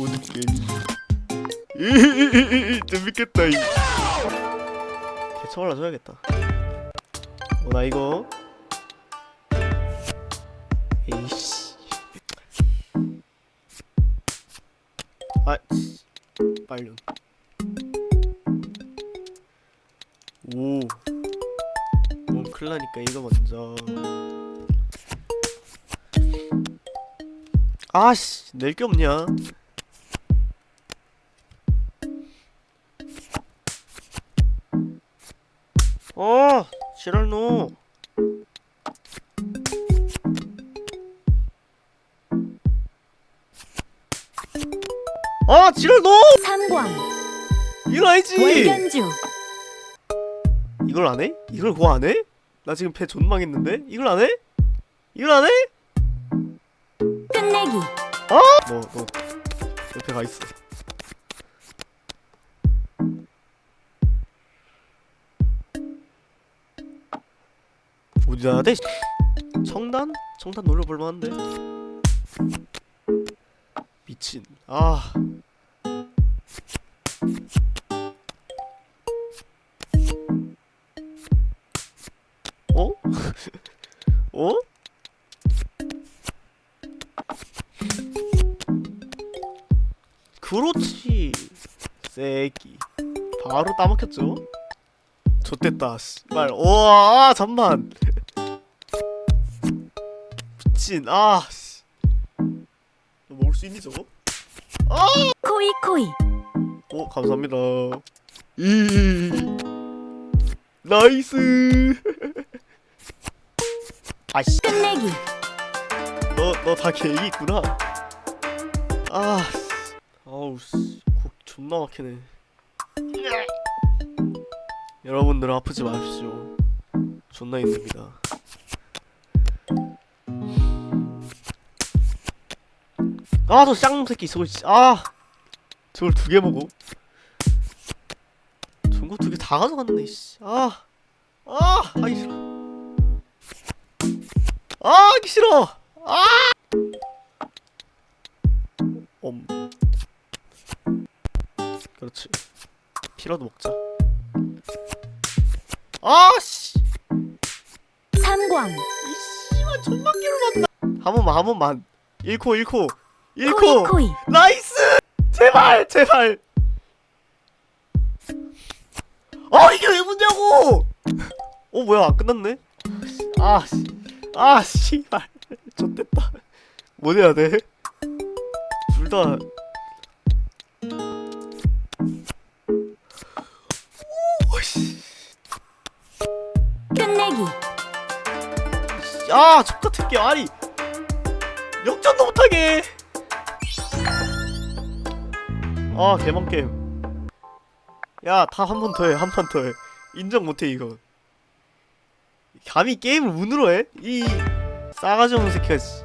보드 게임. 재밌겠다 이. 개처벌라 줘야겠다. 어, 나 이거. 에이씨. 아, 빨륜. 오. 몸 클라니까 이거 먼저. 아씨, 낼 게 없냐? 어, 지랄노. 아, 지랄노! 삼광 이거 알지? 월견주 이걸 안 해? 이걸 그거 안 해? 나 지금 배 존망했는데? 이걸 안 해? 이걸 안 해? 끝내기 너, 너 옆에 가 있어. 돼? 청단? 청단 놀려볼 만한데? 미친. 아. 어? 어? 그렇지 새끼 바로 따먹혔죠 좋됐다 씨발 우와 아, 잠만 미친. 아 씨. 너 먹을 수 있니 저거? 코이 코이. 오 감사합니다. 이. 나이스. 아씨. 끝내기. 너너 다 계획이 있구나. 아 씨. 아우 씨국 존나 막히네. 여러분들 아프지 마십시오. 존나 힘듭니다 아저 쌍놈 새끼 저거 씨. 아 저걸 두 개 먹어 전국 두개 다 가져갔네 씨아아 하기 싫어 아 하기 싫어 아 엄. 그렇지. 피라도 먹자. 아씨. 삼광 이 씨발 깨를 만나. 한 번만 한 번만. 1코 1코 1코. 코이코이 나이스. 제발 제발. 아 이게 왜 문냐고. 어 뭐야 끝났네. 아 씨. 아 씨발. 좆됐다. 뭐 해야 돼? 둘 다. 오씨. 끝내기 아, 족같은 게 아니 역전도 못하게. 아, 개망 게임. 야, 다 한 번 더 해, 한 판 더 해. 인정 못해 이거. 감히 게임을 운으로 해? 이 싸가지 없는 새끼가. 씨.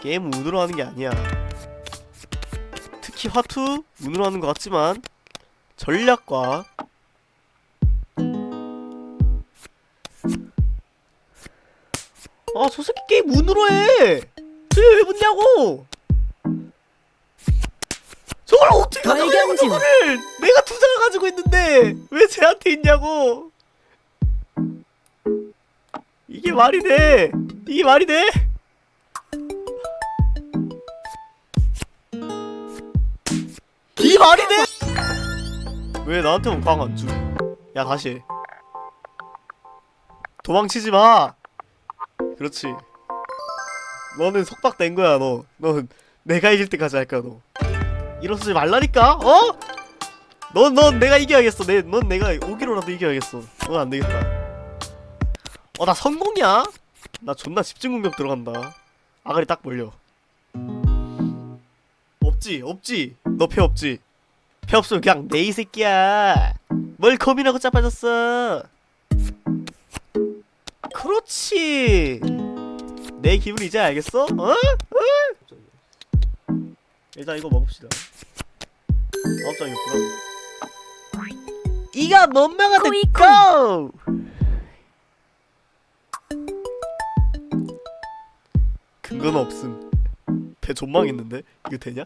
게임 운으로 하는 게 아니야. 특히 화투 운으로 하는 것 같지만 전략과 아저 새끼 게임 운으로 해! 왜 묻냐고! 저걸 어떻게 가져가냐고. 저거를! 내가 두 장을 가지고 있는데 왜 쟤한테 있냐고! 이게 말이 돼! 이게 말이 돼! 이 말이 돼! 왜 나한테만 꽝안 주? 야 다시 해. 도망치지 마! 그렇지. 너는 속박된 거야, 너. 넌 내가 이길 때까지 할 거야, 너. 이러지 말라니까? 어? 넌, 넌 내가 이겨야겠어. 내, 넌 내가 오기로라도 이겨야겠어. 넌 안 되겠다. 어, 나 성공이야? 나 존나 집중 공격 들어간다. 아가리 딱 벌려. 없지, 없지. 너 패 없지. 패 없으면 그냥 내 이 새끼야. 뭘 고민하고 짜빠졌어. 그렇지. 내 기분 이제 알겠어? 어? 어? 일단 이거 먹읍시다. 아홉 장이었구나. 이가 못 명한테 코이, 고! 그건 없음 배 존망했는데 이거 되냐?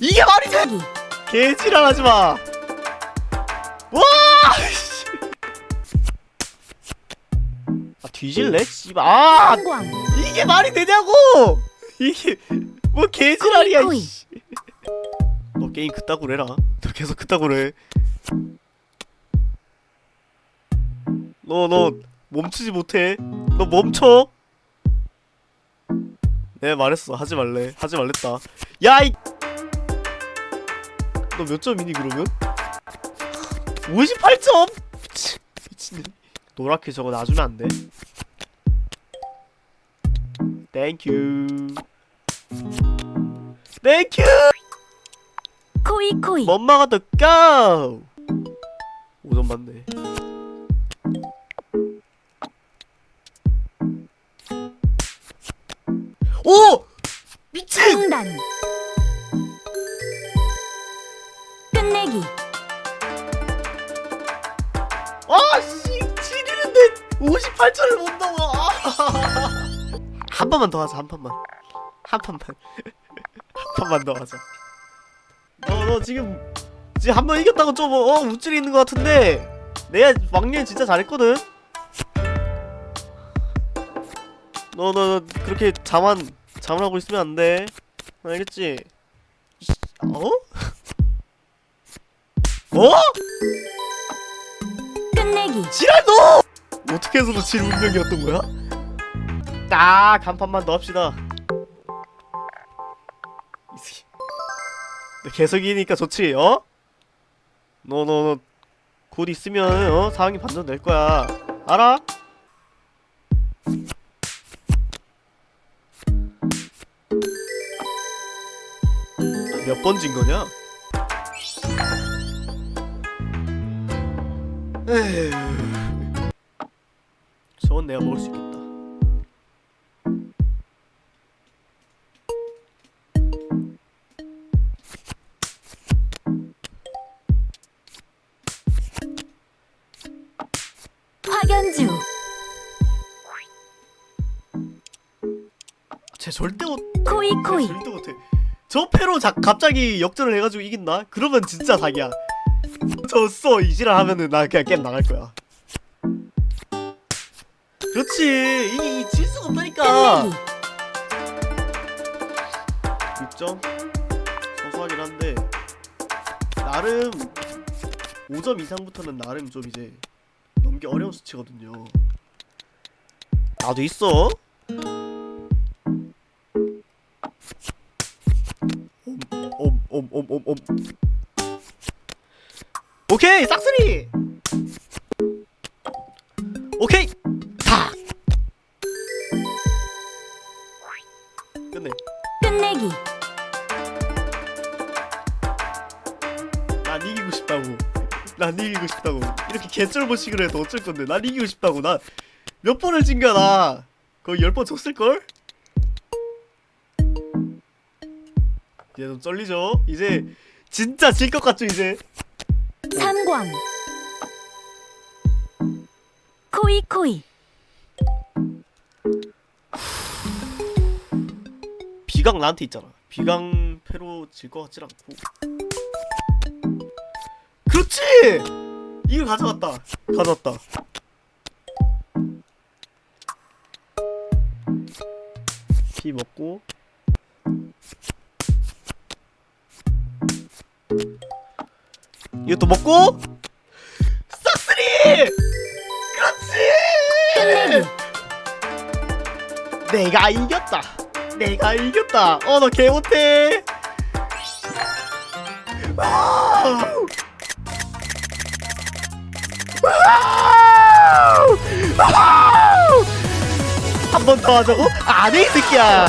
이게 말이 돼! 기 개지랄하지 마! 와! 뒤질래? 씨발 아! 상광 이게 말이 되냐고! 이게 뭐 개지랄이야 코이, 이씨. 너 게임 그따구로 해라 너 계속 그따구로 해 너, 너, 멈추지 못해. 너 멈춰. 내가 말했어. 하지 말래. 하지 말랬다. 야, 이! 너 몇 점이니, 그러면? 58점? 미친, 미친. 노랗게 저거 놔주면 안 돼? 땡큐. 땡큐! 코이 코이 엄마가 더 고! 5점 받네. 오! 미친! 상단 끝내기 아, 씨! 지리는데 58점을 못 넘어! 아. 한 판만 더 하자, 한 판만. 한 판만. 한 판만 더 하자. 너, 너 지금, 지금 한 번 이겼다고 좀, 어, 우쭐이 있는 것 같은데, 내가 왕년 진짜 잘했거든? 너, 너, 너, 그렇게 자만, 자만 하고 있으면 안 돼. 알겠지? 어? 어? 끝내기 지랄 너! 어떻게 해서도 질 운명이었던 거야? 딱 한 판만 더 합시다. 이 새끼. 너 계속이니까 좋지, 어? 너, 너, 너, 곧 있으면, 어? 상황이 반전될 거야. 알아? 몇 번 진 거냐? 에휴. 저건 내가 먹을 수 있겠다. 확연주 쟤 절대 못. 코이 쟤 코이 절대 못해. 저 패로 자, 갑자기 역전을 해가지고 이긴다? 그러면 진짜 사기야. 졌어 이지랄 하면은 나 그냥 게임 나갈 거야. 그렇지 이게 이 질 수가 없다니까. 끝내기 6점 소소하긴 한데 나름 5점 이상부터는 나름 좀 이제 넘기 어려운 수치거든요. 나도 있어. 옴옴옴옴옴옴 오케이 싹쓸이. 오케이 다 끝내. 끝내기 난 이기고 싶다고. 난 이기고 싶다고. 이렇게 개쩔보식으로 해도 어쩔 건데. 난 이기고 싶다고. 나 몇 번을 진 거야, 나. 거의 열번 졌을걸? 이제 좀 쩔리죠? 이제 진짜 질 것 같죠, 이제? 삼광 코이 코이 비강 나한테 있잖아. 비강 패로 질 것 같질 않고. 그렇지! 이걸 가져갔다. 가져왔다. 피 먹고. 이것도 먹고. 싹쓸이! 그렇지! 내가 이겼다. 내가 이겼다. 어, 너 개 못해. 와 한 번 더 하자고? 안 해 이 새끼야.